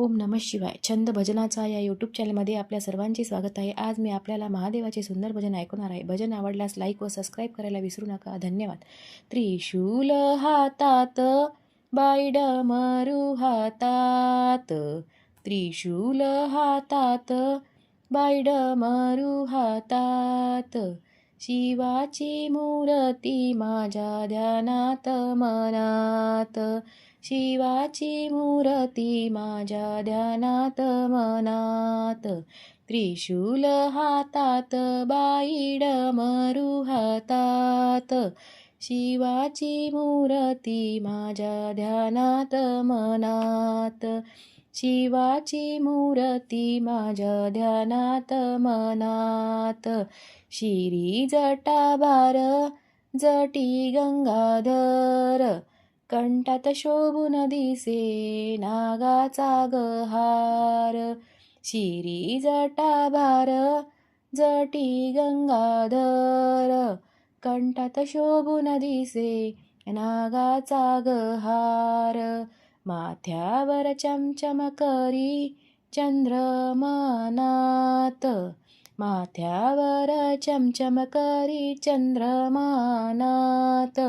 ओम नमः शिवाय. छंद भजनाचा या यूट्यूब चॅनलमध्ये आपल्या सर्वांचे स्वागत आहे. आज मी आपल्याला महादेवाचे सुंदर भजन ऐकवणार आहे. भजन आवडल्यास लाईक व सबस्क्राईब करायला विसरू नका. धन्यवाद. त्रिशूल हातात बाईड मरू हातात. त्रिशूल हातात बाईड मरू हातात. शिवाची मूर्ती माझ्या ध्यानात मनात. शिवाची मूर्ती माझ्या ध्यानात मनात. त्रिशूल हातात बाईड मरू हातात. शिवाची मूर्ती माझ्या ध्यानात मनात. शिवाची मूर्ती माझ्या ध्यानात मनात. शिरी जटाभार जटी गंगाधर. कंठात शोभून दिसे नागाचा गहार. शिरी जटाभार जटी गंगाधर. कंठात शोभून दिसे नागाचा गहार. माथ्यावर चमचम करी चंद्रमानात. माथ्यावर चमचम करी चंद्रमानात.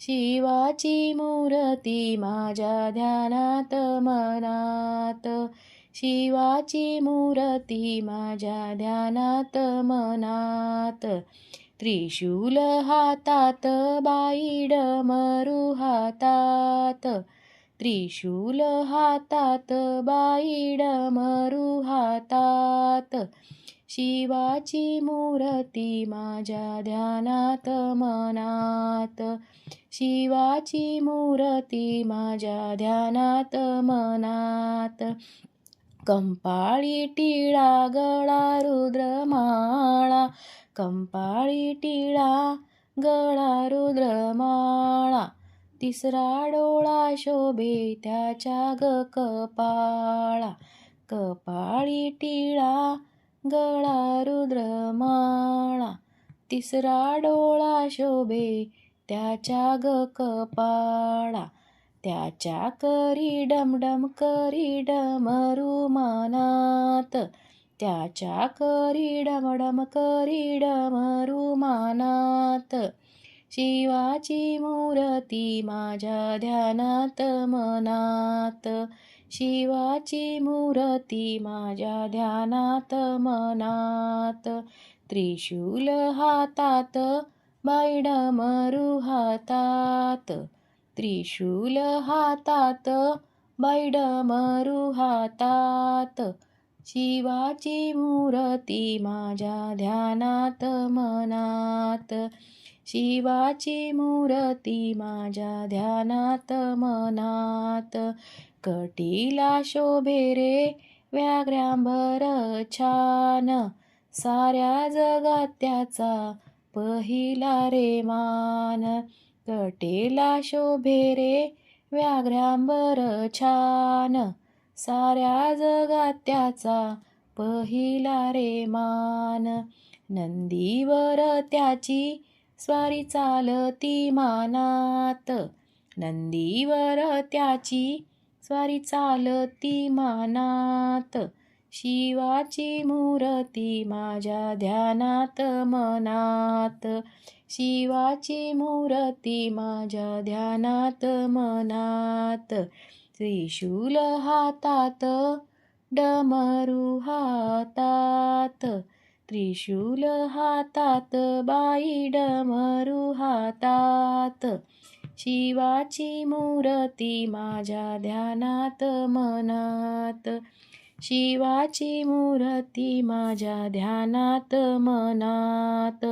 शिवाची मूर्ती माझ्या ध्यानात मनात. शिवाची मूर्ती माझ्या ध्यानात मनात. त्रिशूल हातात बाईड मरू हातात. त्रिशूल हातात बाईड मरू हातात. शिवाची मूर्ती माझ्या ध्यानात मनात. शिवाची मूर्ती माझ्या ध्यानात मनात. कंपाळी टिळा गळा रुद्रमाळा कंपाळी टिळा गळा रुद्रमाळा. तिसरा डोळा शोभे त्याच्या ग कपाळा. कपाळी टिळा गळा रुद्रमाळा तिसरा डोळा शोभे त्याच्या ग कपाळा त्याच्या करी डमडम करी डमरू मानात त्याच्या करी डमडम करी डमरू मानात शिवाची मूर्ती माझ्या ध्यानात मनात. शिवाची मूर्ती माझ्या ध्यानात मनात. त्रिशूल हातात बाईड मरू हातात. त्रिशूल हातात बैड मरू हातात. शिवाची मूर्ती माझ्या ध्यानात मनात. शिवाची मूर्ती माझ्या ध्यानात मनात. कटीला शोभे रे व्याघ्रांभर छान. साऱ्या जगात त्याचा पहिला रे मान. कटेला शोभे रे व्याघ्रांबर छान. साऱ्या जगात त्याचा पहिला रे मान. नंदीवर त्याची स्वारी चालती मानात. नंदीवर त्याची स्वारी चालती मानात. शिवाची मूर्ती माझ्या ध्यानात मनात. शिवाची मूर्ती माझ्या ध्यानात मनात. त्रिशूल हातात डमरू हातात. त्रिशूल हातात बाई डमरू हातात. शिवाची मूर्ती माझ्या ध्यानात मनात. शिवाची मूर्ती माझ्या ध्यानात मनात.